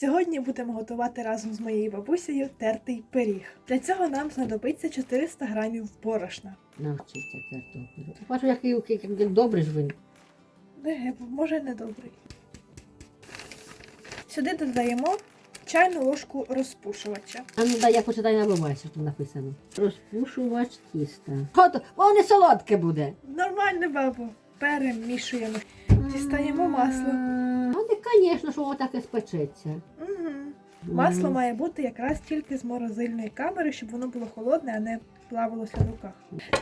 Сьогодні будемо готувати разом з моєю бабусею тертий пиріг. Для цього нам знадобиться 400 грамів борошна. Навчиться тертого. Бачу, який, який добрий ж він. Деге, може недобрий. Сюди додаємо чайну ложку розпушувача. А ну дай я почитай набивайся, що там написано. Розпушувач тіста. От, воно солодке буде. Нормально, бабу. Перемішуємо. Дістаємо масло. Що воно так і спечеться. Угу. Масло має бути якраз тільки з морозильної камери, щоб воно було холодне, а не плавалося в руках.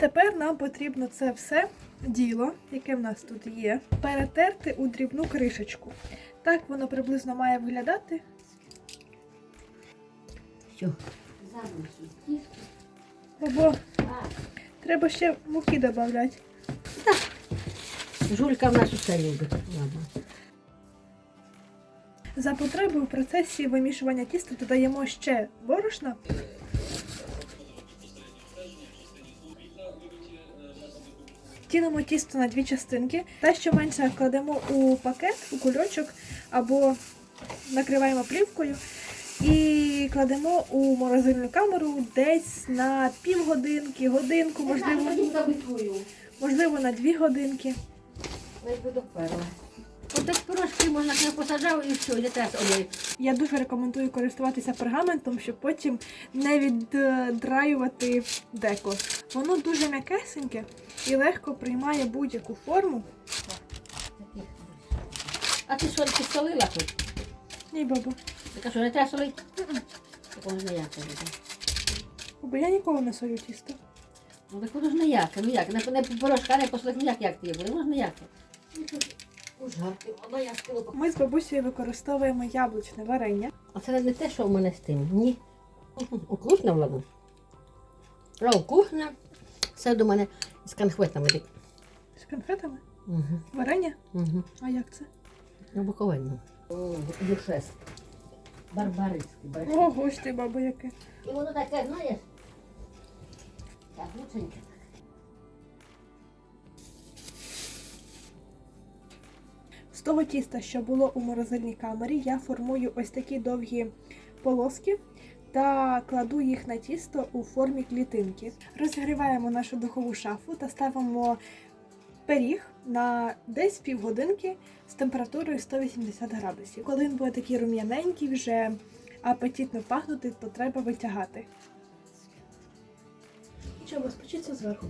Тепер нам потрібно це все діло, яке в нас тут є, перетерти у дрібну кришечку. Так воно приблизно має виглядати. Тісто. Або треба ще муки додати. Жулька в нас усе любить. Ладно. За потреби в процесі вимішування тіста додаємо ще борошна. Ділимо тісто на дві частинки. Те, що менше кладемо у пакет, у кульочок або накриваємо плівкою і кладемо у морозильну камеру десь на півгодинки, годинку, можливо, можливо на дві годинки. Найду до перла. От так пирожки можна не посаджав і все, не треба олій. Я дуже рекомендую користуватися пергаментом, щоб потім не віддраювати деко. Воно дуже м'якесеньке і легко приймає будь-яку форму. А ти соль солила тут? Ні, бабу. Така що не треба солити? Такого ж ніяке буде. Бо я ніколи не солю тісто. Ну так воно ж ніяке, як, не, не пирожка, не посолити, ніяк, як ти буде, воно ж ніяке. Ми з бабусею використовуємо яблучне варення. А це не те, що в мене з тим, ні. Вкусне, Владу? Рау, вкусне. Це до мене з конфетами. З конфетами. Угу. Варення? Угу. А як це? На Буковельну. Дюшес. Барбарицький. Ого, ж ти, бабу, яке. І воно таке, знаєш? Так, лученьке. Того тіста, що було у морозильній камері, я формую ось такі довгі полоски та кладу їх на тісто у формі клітинки. Розігріваємо нашу духову шафу та ставимо пиріг на десь півгодинки з температурою 180 градусів. Коли він буде такий рум'яненький, вже апетитно пахнути, то треба витягати. Що, спочиться зверху.